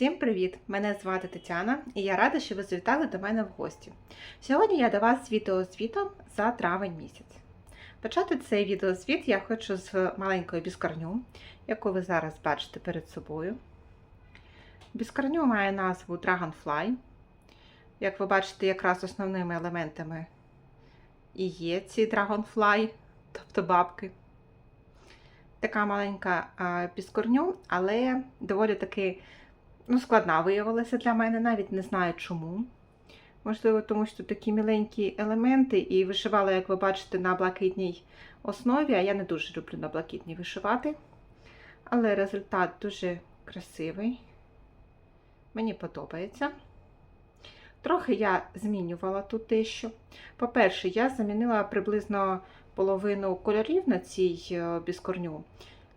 Всім привіт! Мене звати Тетяна і я рада, що ви завітали до мене в гості. Сьогодні я до вас відеозвітом за травень місяць. Почати цей відеозвіт я хочу з маленької біскарню, яку ви зараз бачите перед собою. Біскарню має назву Dragonfly. Як ви бачите, якраз основними елементами і є ці Dragonfly, тобто бабки. Така маленька біскорню, але доволі таки ну, складна виявилася для мене, навіть не знаю чому. Можливо, тому що такі міленькі елементи, і вишивала, як ви бачите, на блакитній основі, а я не дуже люблю на блакитній вишивати. Але результат дуже красивий. Мені подобається. Трохи я змінювала тут дещо. По-перше, я замінила приблизно половину кольорів на цій е, біскорню.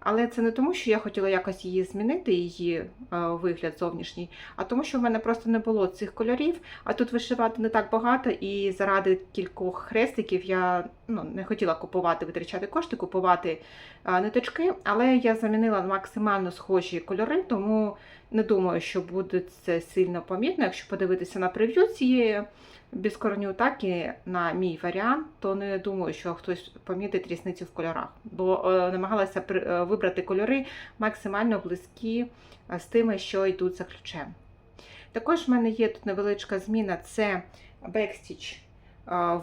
Але це не тому, що я хотіла якось її змінити, її е, вигляд зовнішній, а тому, що в мене просто не було цих кольорів. А тут вишивати не так багато, і заради кількох хрестиків я ну, не хотіла купувати, витрачати кошти, купувати е, ниточки. Але я замінила максимально схожі кольори, тому не думаю, що буде це сильно помітно. Якщо подивитися на прев'ю цієї так і на мій варіант, то не думаю, що хтось помітить різницю в кольорах, бо е, намагалася е, вибрати кольори максимально близькі е, з тими, що йдуть за ключем. Також в мене є тут невеличка зміна це бекстіч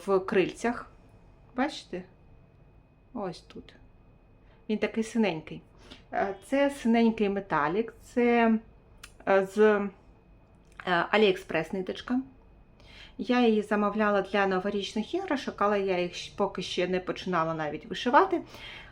в крильцях. Бачите? Ось тут. Він такий синенький. Це синенький металік, це з AliExpress ниточка. Я її замовляла для новорічних іграшок, але я їх поки ще не починала навіть вишивати.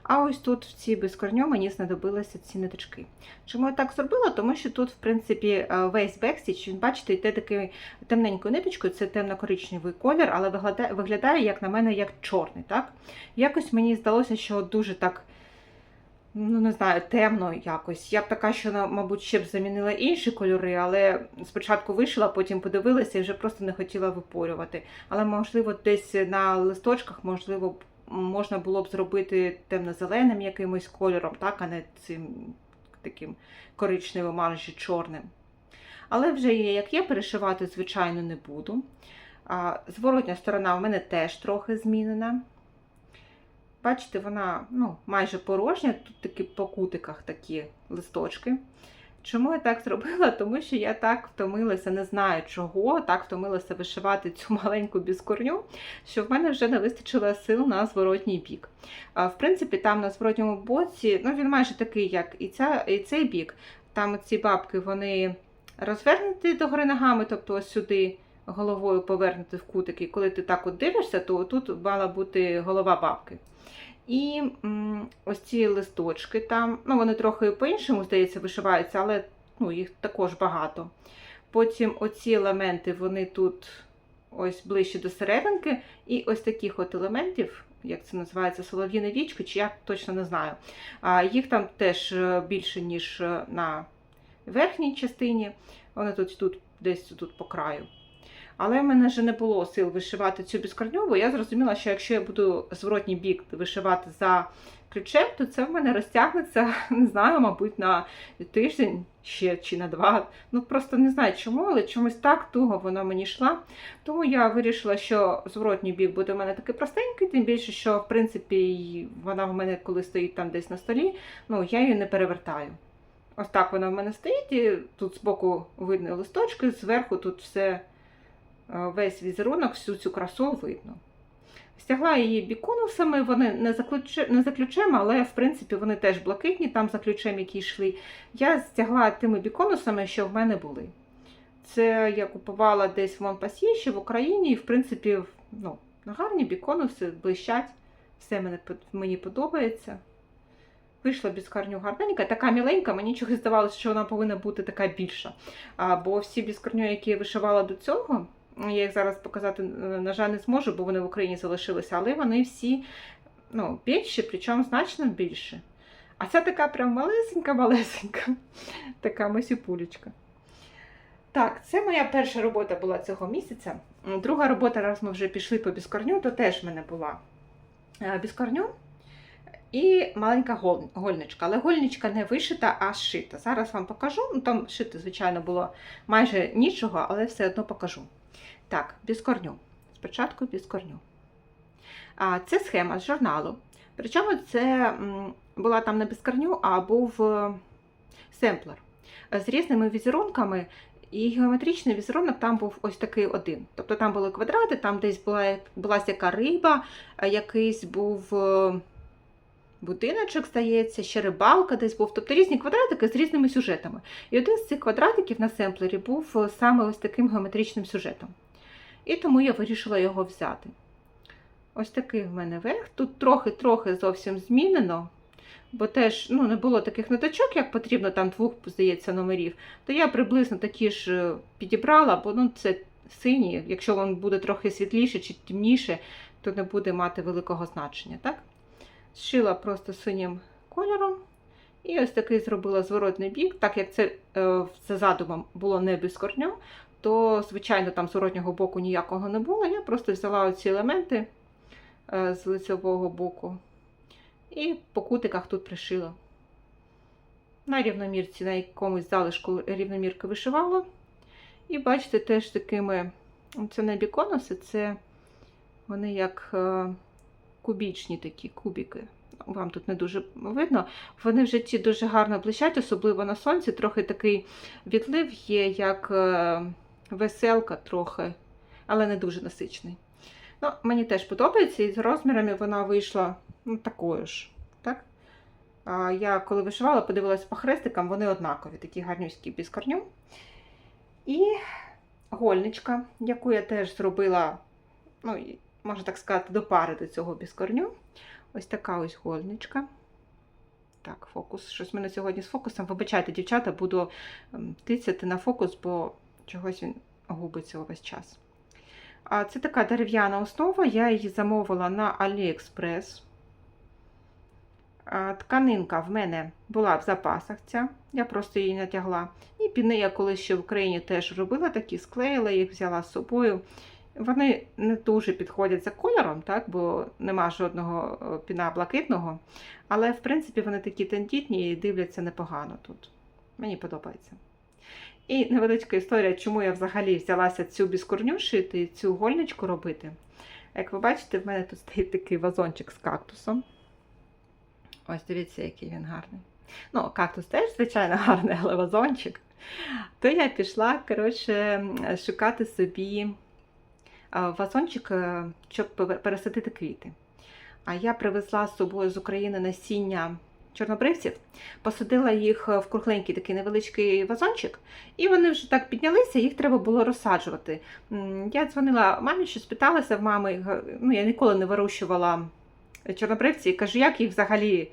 А ось тут в цій безкорню мені знадобилися ці ниточки. Чому я так зробила? Тому що тут, в принципі, е, весь бекстіч, він, бачите, йде такою темненькою ниточкою, це темно-коричневий колір, але виглядає, виглядає, як на мене, як чорний. Так? Якось мені здалося, що дуже так. Ну, не знаю, темно якось. Я б така, що, мабуть, ще б замінила інші кольори, але спочатку вишила, потім подивилася і вже просто не хотіла випорювати. Але, можливо, десь на листочках, можливо, можна було б зробити темно-зеленим якимось кольором, так, а не цим таким коричневим, майже чорним. Але вже є, як є, перешивати, звичайно, не буду. Зворотня сторона в мене теж трохи змінена. Бачите, вона ну, майже порожня, тут такі по кутиках такі листочки. Чому я так зробила? Тому що я так втомилася, не знаю чого, так втомилася вишивати цю маленьку біскорню, що в мене вже не вистачило сил на зворотній бік. В принципі, там на зворотньому боці, ну він майже такий, як і, ця, і цей бік. Там ці бабки вони розвернуті догори ногами, тобто ось сюди головою повернути в кутики. І коли ти так от дивишся, то тут мала бути голова бабки. І ось ці листочки там, ну вони трохи по-іншому, здається, вишиваються, але ну, їх також багато. Потім оці елементи, вони тут ось ближче до серединки, і ось таких от елементів, як це називається, солов'їне вічко, чи я точно не знаю. Їх там теж е, більше, ніж е, на верхній частині. Вони тут, тут десь тут по краю. Але в мене вже не було сил вишивати цю бо я зрозуміла, що якщо я буду зворотній бік вишивати за ключем, то це в мене розтягнеться, не знаю, мабуть, на тиждень ще чи на два. Ну просто не знаю чому, але чомусь так туго воно мені йшла. Тому я вирішила, що зворотній бік буде в мене такий простенький, тим більше, що в принципі вона в мене, коли стоїть там десь на столі, ну я її не перевертаю. Ось так вона в мене стоїть, і тут збоку видно листочки, зверху тут все весь візерунок, всю цю красу видно. Стягла її біконусами, вони не не за ключем, але в принципі вони теж блакитні, там за ключем, які йшли. Я стягла тими біконусами, що в мене були. Це я купувала десь в Монпасьє, ще в Україні, і в принципі ну, гарні біконуси блищать. Все мене, мені подобається. Вийшла біскарню гарненька, така міленька, мені чогось здавалося, що вона повинна бути така більша. А, бо всі біскарню, які я вишивала до цього, я їх зараз показати, е, на жаль, не зможу, бо вони в Україні залишилися, але вони всі ну, більші, причому значно більше. А ця така прям малесенька-малесенька, така масіпулечка. Так, це моя перша робота була цього місяця. Друга робота, раз ми вже пішли по біскорню, то теж в мене була е, біскорню. І маленька гольничка. Але гольничка не вишита, а зшита. Зараз вам покажу. Ну, там шити, звичайно, було майже нічого, але все одно покажу. Так, без корню. Спочатку без корню. А, це схема з журналу. Причому це була там не без корню, а був е, семплер з різними візерунками. І геометричний візерунок там був ось такий один. Тобто там були квадрати, там десь була, була яка риба, е, якийсь був е, будиночок, здається, ще рибалка десь був. Тобто різні квадратики з різними сюжетами. І один з цих квадратиків на семплері був е, саме ось таким геометричним сюжетом. І тому я вирішила його взяти. Ось такий в мене верх. Тут трохи-трохи зовсім змінено, бо теж ну, не було таких ниточок, як потрібно, там двох, здається, номерів. То я приблизно такі ж е, підібрала, бо ну, це синій, якщо він буде трохи світліше чи темніше, то не буде мати великого значення. так? Зшила просто синім кольором. І ось такий зробила зворотний бік, так як це е, за задумом було не без корню, то, звичайно, там зворотнього боку ніякого не було. Я просто взяла оці елементи е, з лицевого боку і по кутиках тут пришила. На рівномірці, на якомусь залишку рівномірки вишивала. І бачите, теж такими, це не біконуси, це вони як е, кубічні такі кубики. Вам тут не дуже видно. Вони в житті дуже гарно блищать, особливо на сонці. Трохи такий відлив є, як е, веселка трохи, але не дуже насичний. Ну, мені теж подобається, і з розмірами вона вийшла ну, такою ж. Так? А я коли вишивала, подивилася по хрестикам, вони однакові, такі гарнюські без корню. І гольничка, яку я теж зробила, ну, можна так сказати, до пари до цього без корню. Ось така ось гольничка. Так, фокус. Щось мене сьогодні з фокусом. Вибачайте, дівчата, буду ем, тицяти на фокус, бо чогось він губиться увесь час. А Це така дерев'яна основа, я її замовила на AliExpress. Тканинка в мене була в запасах ця, я просто її натягла. І піни я колись ще в Україні теж робила такі, склеїла їх, взяла з собою. Вони не дуже підходять за кольором, так, бо нема жодного е, піна блакитного. Але, в принципі, вони такі тендітні і дивляться непогано тут. Мені подобається. І невеличка історія, чому я взагалі взялася цю біскорню шити, цю гольничку робити. Як ви бачите, в мене тут стоїть такий вазончик з кактусом. Ось дивіться, який він гарний. Ну, кактус теж, звичайно, гарний, але вазончик. То я пішла, коротше, шукати собі вазончик, е, щоб пересадити квіти. А я привезла з собою з України насіння чорнобривців, посадила їх в кругленький такий невеличкий вазончик, і вони вже так піднялися, їх треба було розсаджувати. Я дзвонила мамі, що спиталася в мами, ну я ніколи не вирощувала чорнобривці, і кажу, як їх взагалі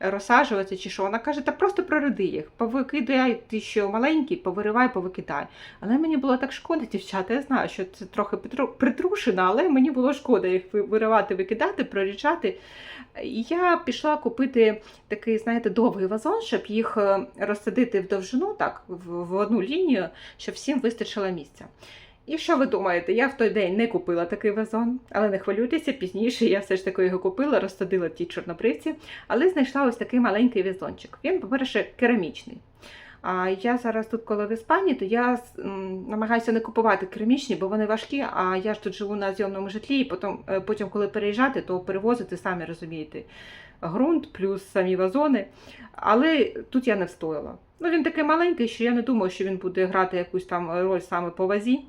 розсаджувати чи що. Вона каже, та просто пророди їх, повикидай ти що маленький, повиривай, повикидай. Але мені було так шкода, дівчата. Я знаю, що це трохи притрушено, але мені було шкода їх виривати, викидати, прорічати. І я пішла купити такий, знаєте, довгий вазон, щоб їх е, розсадити в довжину, так, в одну лінію, щоб всім вистачило місця. І що ви думаєте? Я в той день не купила такий вазон, але не хвилюйтеся, пізніше я все ж таки його купила, розсадила ті чорнобривці, але знайшла ось такий маленький вазончик. Він, по-перше, керамічний. А я зараз тут, коли в Іспанії, то я намагаюся не купувати керамічні, бо вони важкі. А я ж тут живу на зйомному житлі, і потім, е, потім коли переїжджати, то перевозити, самі розумієте, ґрунт плюс самі вазони. Але тут я не встояла. Ну, Він такий маленький, що я не думаю, що він буде грати якусь там роль саме по вазі.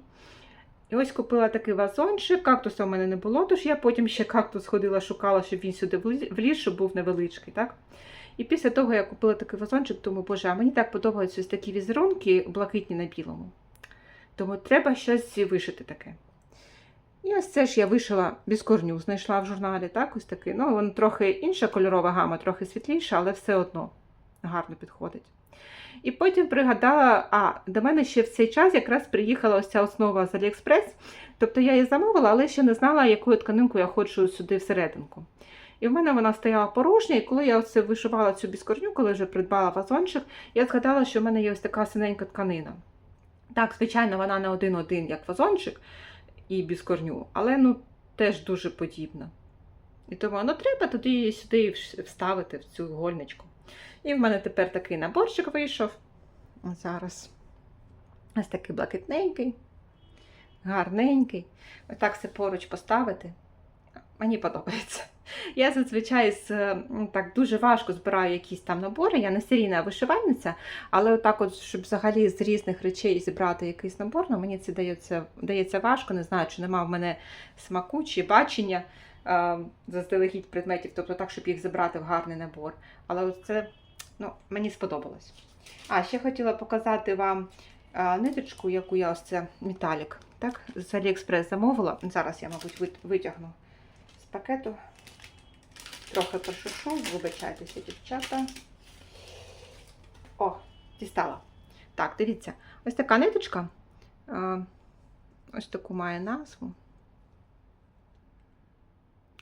І ось купила такий вазончик, кактуса в мене не було, тож я потім ще кактус ходила, шукала, щоб він сюди вліз, щоб був невеличкий. так? І після того я купила такий вазончик, думаю, боже, а мені так подобаються ось такі візерунки блакитні на білому. Тому треба щось вишити таке. І ось це ж я вишила без корню, знайшла в журналі так, ось такий. Ну, воно трохи інша кольорова гама, трохи світліша, але все одно гарно підходить. І потім пригадала, а до мене ще в цей час якраз приїхала ось ця основа з Аліекспрес. Тобто я її замовила, але ще не знала, якою тканинку я хочу сюди всерединку. І в мене вона стояла порожня, і коли я оце вишивала цю біскорню, коли вже придбала вазончик, я згадала, що в мене є ось така синенька тканина. Так, звичайно, вона не один-один, як вазончик і біскорню, але ну, теж дуже подібна. І думаю, ну треба її сюди вставити в цю гольничку. І в мене тепер такий наборчик вийшов. Зараз ось такий блакитненький, гарненький. Отак все поруч поставити. Мені подобається. Я зазвичай з так дуже важко збираю якісь там набори. Я не серійна вишивальниця, але отак, от, щоб взагалі з різних речей зібрати якийсь набор, ну, мені це дається, дається важко. Не знаю, чи нема в мене смаку чи бачення заздалегідь предметів, тобто так, щоб їх зібрати в гарний набор. Але це ну, мені сподобалось. А ще хотіла показати вам ниточку, яку я ось це металік. Так, з Аліекспрес замовила. Зараз я, мабуть, витягну з пакету. Трохи пошушу, вибачайтеся, дівчата. О, дістала. Так, дивіться, ось така ниточка. Ось таку має назву.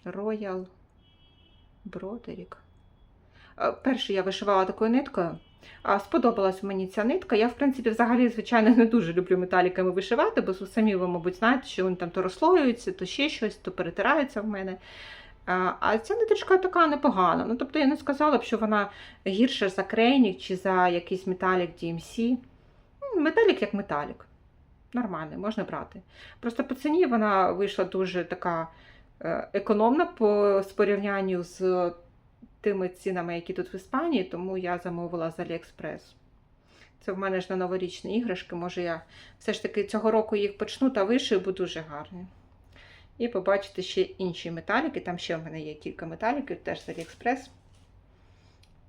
Royal Broderick. Е, Перше я вишивала такою ниткою. Сподобалась мені ця нитка. Я, в принципі, взагалі, звичайно, не дуже люблю металіками вишивати, бо самі ви, мабуть, знаєте, що вони там то розслоюються, то ще щось, то перетираються в мене. А а ця ниточка така непогана. Ну, тобто я не сказала б, що вона гірша за крейнік чи за якийсь металік DMC. Ну, Металік як металік. Нормальний, можна брати. Просто по ціні вона вийшла дуже така е, економна по порівнянню з тими цінами, які тут в Іспанії, тому я замовила з Aliexpress. Це в мене ж на новорічні іграшки. Може, я все ж таки цього року їх почну та вишию, бо дуже гарні. І побачите ще інші металіки. Там ще в мене є кілька металіків, теж з Aliexpress.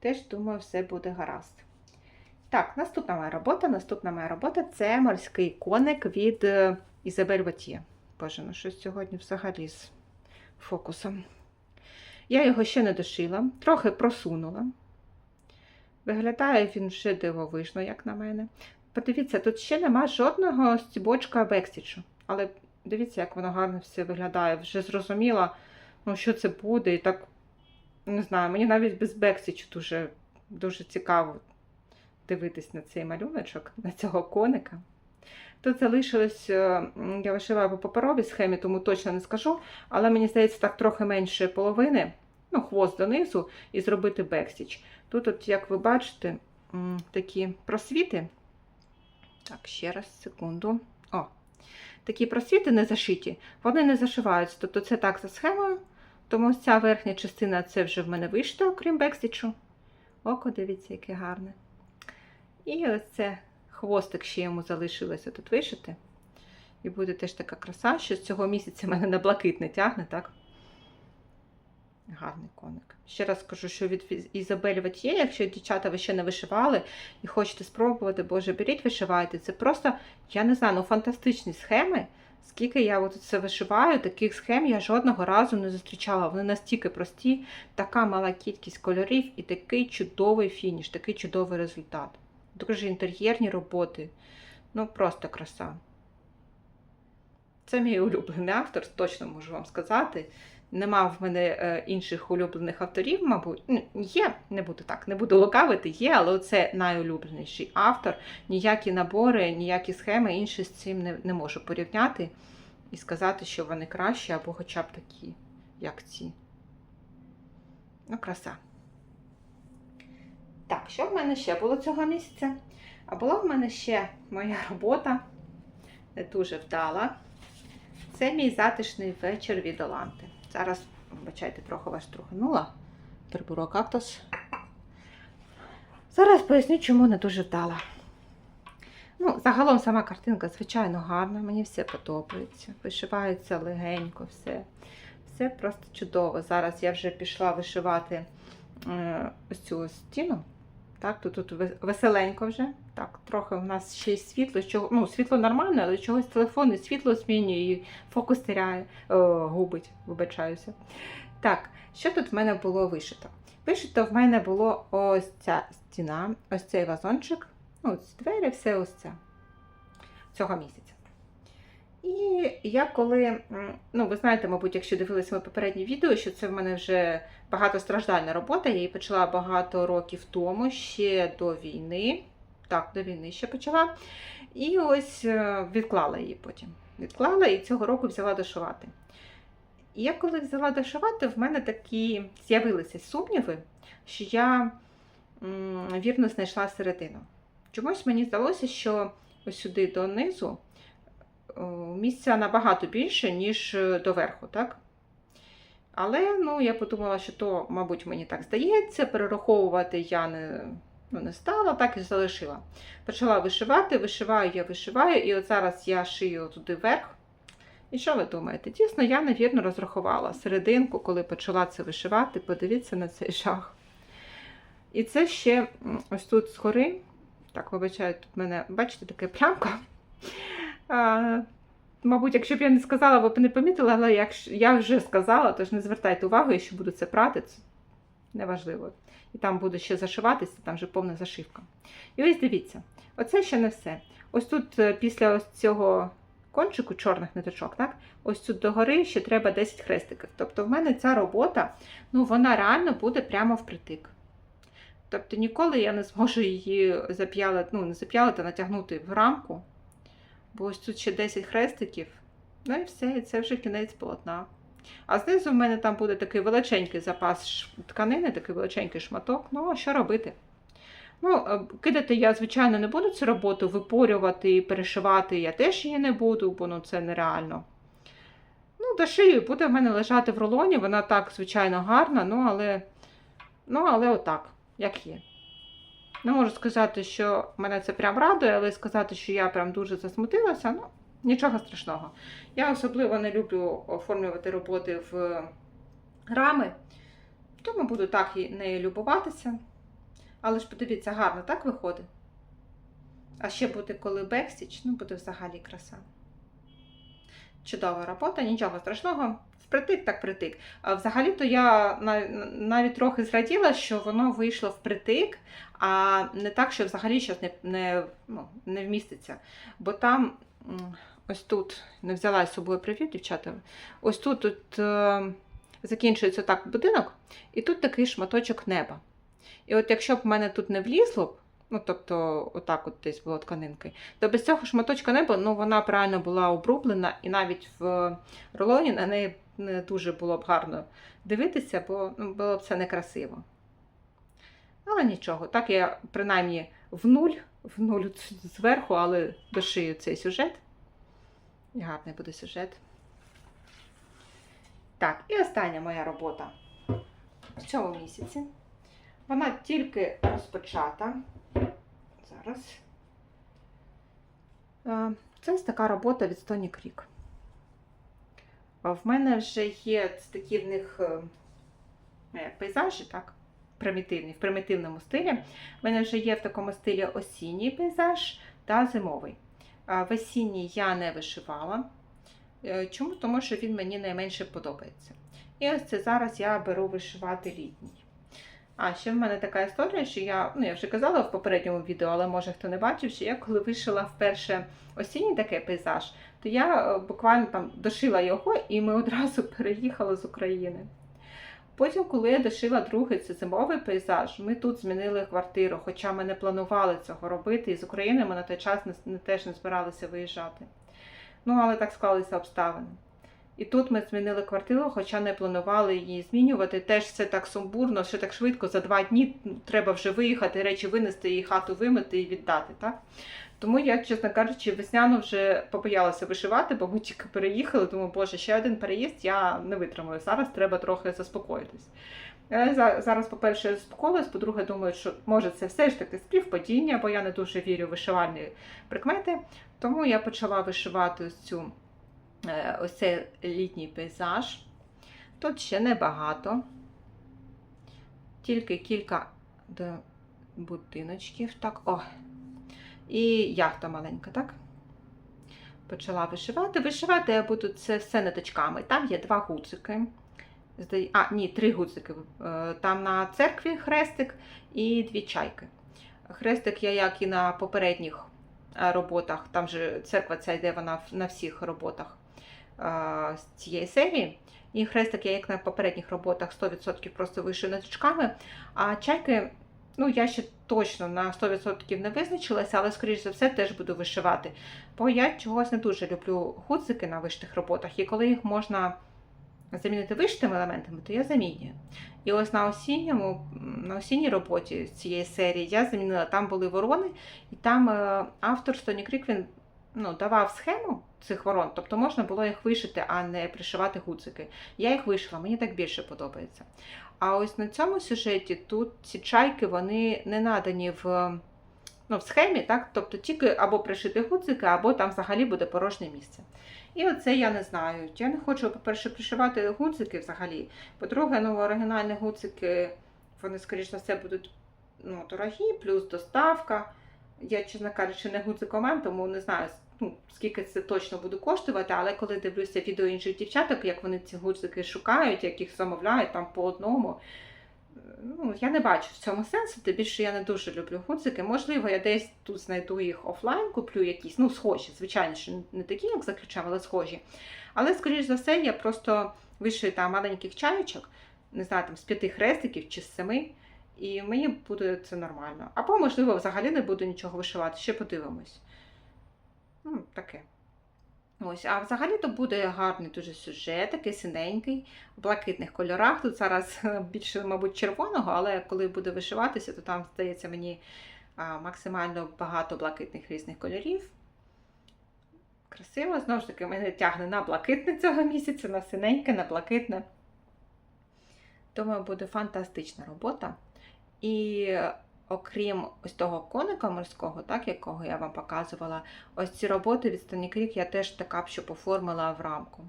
Теж, думаю, все буде гаразд. Так, наступна моя робота. Наступна моя робота це морський коник від е, Ізабель Ватє. Боже, ну щось сьогодні взагалі з фокусом. Я його ще не дошила, трохи просунула. Виглядає він вже дивовижно, як на мене. Подивіться, тут ще нема жодного стібочка бекстічу. Але дивіться, як воно гарно все виглядає. Вже зрозуміла, ну, що це буде. І так, не знаю, мені навіть без бекстічу дуже, дуже цікаво дивитись на цей малюночок, на цього коника. Тут залишилось, е, м, я вишиваю по паперовій схемі, тому точно не скажу, але мені здається, так трохи менше половини, ну, хвост донизу, і зробити бекстіч. Тут, от, як ви бачите, такі просвіти. Так, ще раз, секунду. О, такі просвіти не зашиті, вони не зашиваються. Тобто це так за схемою. Тому ця верхня частина це вже в мене вишито, окрім бекстічу. Око, дивіться, яке гарне. І ось це хвостик ще йому залишилося тут вишити. І буде теж така краса, що з цього місяця мене на блакитне тягне, так? Гарний коник. Ще раз скажу, що від Ізабель Ватьє, якщо дівчата ви ще не вишивали і хочете спробувати, боже, беріть, вишивайте. Це просто, я не знаю, ну фантастичні схеми. Скільки я от це вишиваю, таких схем я жодного разу не зустрічала. Вони настільки прості, така мала кількість кольорів і такий чудовий фініш, такий чудовий результат. Дуже інтер'єрні роботи. Ну, просто краса. Це мій улюблений автор, точно можу вам сказати. Нема в мене е, інших улюблених авторів, мабуть. Є, не буду так, не буду лукавити, є, але це найулюбленіший автор. Ніякі набори, ніякі схеми інші з цим не, не можу порівняти і сказати, що вони кращі або хоча б такі, як ці. Ну, краса. Що в мене ще було цього місяця? А була в мене ще моя робота, не дуже вдала. Це мій затишний вечір від Оланти. Зараз, вибачайте, трохи вас трухнула. Приберу кактус. Зараз поясню, чому не дуже вдала. Ну, загалом сама картинка, звичайно, гарна, мені все подобається. Вишивається легенько, все. Все просто чудово. Зараз я вже пішла вишивати е, ось цю стіну. Так, тут, тут веселенько вже. Так, трохи у нас ще й світло. Чого, ну, світло нормальне, але чогось телефон і світло змінює, і фокус теряє, о, губить, вибачаюся. Так, що тут в мене було вишито? Вишито в мене було ось ця стіна, ось цей вазончик, ну, ось двері, все ось це цього місяця. І я коли, ну ви знаєте, мабуть, якщо дивилися моє попереднє відео, що це в мене вже багатостраждальна робота. Я її почала багато років тому, ще до війни. Так, до війни ще почала. І ось е, відклала її потім. Відклала і цього року взяла дошивати. І я коли взяла дошивати, в мене такі з'явилися сумніви, що я вірно знайшла середину. Чомусь мені здалося, що ось сюди донизу місця набагато більше, ніж е, доверху, так? Але ну, я подумала, що то, мабуть, мені так здається, перераховувати я не, ну, не стала, так і залишила. Почала вишивати, вишиваю, я вишиваю, і от зараз я шию туди вверх. І що ви думаєте? Дійсно, я, навірно, розрахувала серединку, коли почала це вишивати. Подивіться на цей жах. І це ще ось тут згори. Так, вибачаю, тут мене, бачите, така плямка. Мабуть, якщо б я не сказала, ви б не помітили, але якщо я вже сказала, тож не звертайте увагу, я ще буду це прати, це неважливо. І там буде ще зашиватися, там вже повна зашивка. І ось дивіться, оце ще не все. Ось тут е, після ось цього кончику чорних ниточок, так? Ось тут догори ще треба 10 хрестиків. Тобто в мене ця робота, ну вона реально буде прямо впритик. Тобто ніколи я не зможу її зап'ялити, ну не зап'ялити, а натягнути в рамку. Бо ось тут ще 10 хрестиків. Ну і все, і це вже кінець полотна. А знизу в мене там буде такий величенький запас тканини, такий величенький шматок. Ну, а що робити? Ну, е, кидати я, звичайно, не буду цю роботу, випорювати і перешивати я теж її не буду, бо ну, це нереально. Ну, дошию буде в мене лежати в рулоні, вона так, звичайно, гарна, ну, але, ну, але отак, як є. Не можу сказати, що мене це прям радує, але сказати, що я прям дуже засмутилася, ну, нічого страшного. Я особливо не люблю оформлювати роботи в рами, тому буду так і нею любуватися. Але ж подивіться, гарно так виходить. А ще буде коли бекстіч, ну буде взагалі краса. Чудова робота, нічого страшного. Впритик так притик. А взагалі-то я нав- навіть трохи зраділа, що воно вийшло впритик, а не так, що взагалі щось не, не, ну, не вміститься. Бо там ось тут не взяла з собою привіт, дівчата. Ось тут, тут е, закінчується так будинок, і тут такий шматочок неба. І от якщо б в мене тут не влізло б, ну тобто, отак от десь було тканинки, то без цього шматочка неба ну, вона правильно була обрублена, і навіть в рулоні на неї не дуже було б гарно дивитися, бо ну, було б це некрасиво. Але нічого, так я принаймні в нуль, в нуль зверху, але дошию цей сюжет. І гарний буде сюжет. Так, і остання моя робота в цьому місяці. Вона тільки розпочата. Зараз. Е, Це ось така робота від Stony Creek. В мене вже є такі в них е, як пейзажі, так? Примітивні, в примітивному стилі. В мене вже є в такому стилі осінній пейзаж та зимовий. В осінній я не вишивала. Е, Чому? Тому що він мені найменше подобається. І ось це зараз я беру вишивати літній. А ще в мене така історія, що я, ну я вже казала в попередньому відео, але може хто не бачив, що я коли вишила вперше осінній такий пейзаж, то я е, буквально там дошила його і ми одразу переїхали з України. Потім, коли я дошила другий це зимовий пейзаж, ми тут змінили квартиру, хоча ми не планували цього робити, і з України ми на той час не, не- теж не збиралися виїжджати. Ну, але так склалися обставини. І тут ми змінили квартиру, хоча не планували її змінювати. Теж все так сумбурно, все так швидко, за два дні треба вже виїхати, речі винести і хату вимити і віддати. Так? Тому я, чесно кажучи, весняну вже побоялася вишивати, бо ми тільки переїхали. Думаю, боже, ще один переїзд я не витримую. Зараз треба трохи заспокоїтись. Я зараз, по-перше, заспокоїлась, по-друге, думаю, що може це все ж таки співпадіння, бо я не дуже вірю в вишивальні прикмети. Тому я почала вишивати цю е, ось цей літній пейзаж. Тут ще небагато, тільки кілька будиночків. Так, о. І яхта маленька, так? Почала вишивати. Вишивати я буду це все ниточками. Там є два гудзики. А, ні, три гудзики. Е, Там на церкві хрестик і дві чайки. Хрестик я, як і на попередніх е, роботах, там же церква ця йде вона на всіх роботах е, з цієї серії. І хрестик я, як на попередніх роботах, 100% просто вишив ниточками. А чайки, ну я ще точно на 100% не визначилася, але, скоріш за все, теж буду вишивати. Бо я чогось не дуже люблю гудзики на вишитих роботах, і коли їх можна замінити вишитими елементами, то я замінюю. І ось на осінньому, на осінній роботі цієї серії я замінила, там були ворони, і там е, автор Стоні Крік він ну, давав схему цих ворон, тобто можна було їх вишити, а не пришивати гудзики. Я їх вишила, мені так більше подобається. А ось на цьому сюжеті тут ці чайки вони не надані в, ну, в схемі, так? тобто тільки або пришити гудзики, або там взагалі буде порожнє місце. І оце я не знаю. Я не хочу, по-перше, пришивати гудзики взагалі. По-друге, ну, оригінальні гудзики, вони, скоріш за все, будуть ну, дорогі, плюс доставка. Я, чесно кажучи, не гудзикоман, тому не знаю, ну, скільки це точно буде коштувати, але коли дивлюся відео інших дівчаток, як вони ці гудзики шукають, як їх замовляють там по одному. Ну, я не бачу в цьому сенсу, тим більше я не дуже люблю гудзики. Можливо, я десь тут знайду їх офлайн, куплю якісь, ну, схожі, звичайно, що не такі, як за ключем, але схожі. Але, скоріш за все, я просто вишию там маленьких чаєчок, не знаю, там з п'яти хрестиків чи з семи, і мені буде це нормально. Або, можливо, взагалі не буду нічого вишивати, ще подивимось. Ну, таке. Ось, а взагалі то буде гарний дуже сюжет, такий синенький, в блакитних кольорах. Тут зараз більше, мабуть, червоного, але коли буде вишиватися, то там, здається, мені максимально багато блакитних різних кольорів. Красиво, знову ж таки, мене тягне на блакитне цього місяця, на синеньке, на блакитне. Думаю, буде фантастична робота. І окрім ось того коника морського, так, якого я вам показувала, ось ці роботи від Стоні Крік я теж така б, щоб оформила в рамку.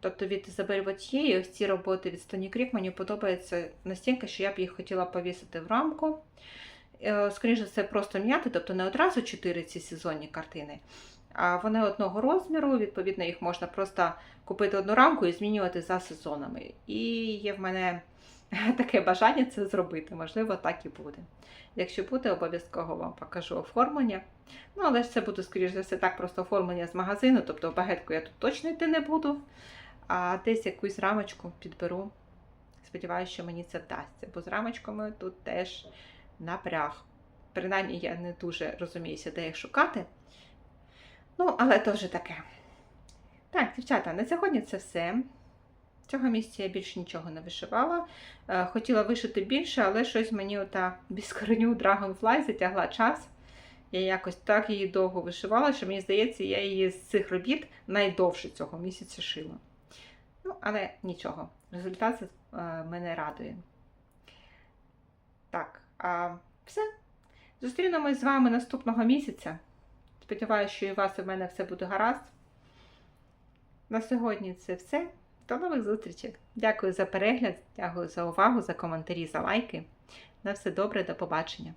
Тобто від Ізабель Вотьє, ось ці роботи від Стоні Крік мені подобаються настільки, що я б їх хотіла повісити в рамку. Е, Скоріше все, просто м'яти, тобто не одразу чотири ці сезонні картини, а вони одного розміру, відповідно, їх можна просто купити одну рамку і змінювати за сезонами. І є в мене таке бажання це зробити. Можливо, так і буде. Якщо буде, обов'язково вам покажу оформлення. Ну, але ж це буде, скоріш за все, так просто оформлення з магазину, тобто багетку я тут точно йти не буду, а десь якусь рамочку підберу. Сподіваюся, що мені це вдасться, бо з рамочками тут теж напряг. Принаймні, я не дуже розуміюся, де їх шукати. Ну, але то вже таке. Так, дівчата, на сьогодні це все. Цього місця я більше нічого не вишивала. Е, Хотіла вишити більше, але щось мені ота біскореню Dragonfly затягла час. Я якось так її довго вишивала, що мені здається, я її з цих робіт найдовше цього місяця шила. Ну, але нічого, результат е, мене радує. Так, а все. Зустрінемось з вами наступного місяця. Сподіваюся, що і у вас і в мене все буде гаразд. На сьогодні це все. До нових зустрічей. Дякую за перегляд, дякую за увагу, за коментарі, за лайки. На все добре, до побачення.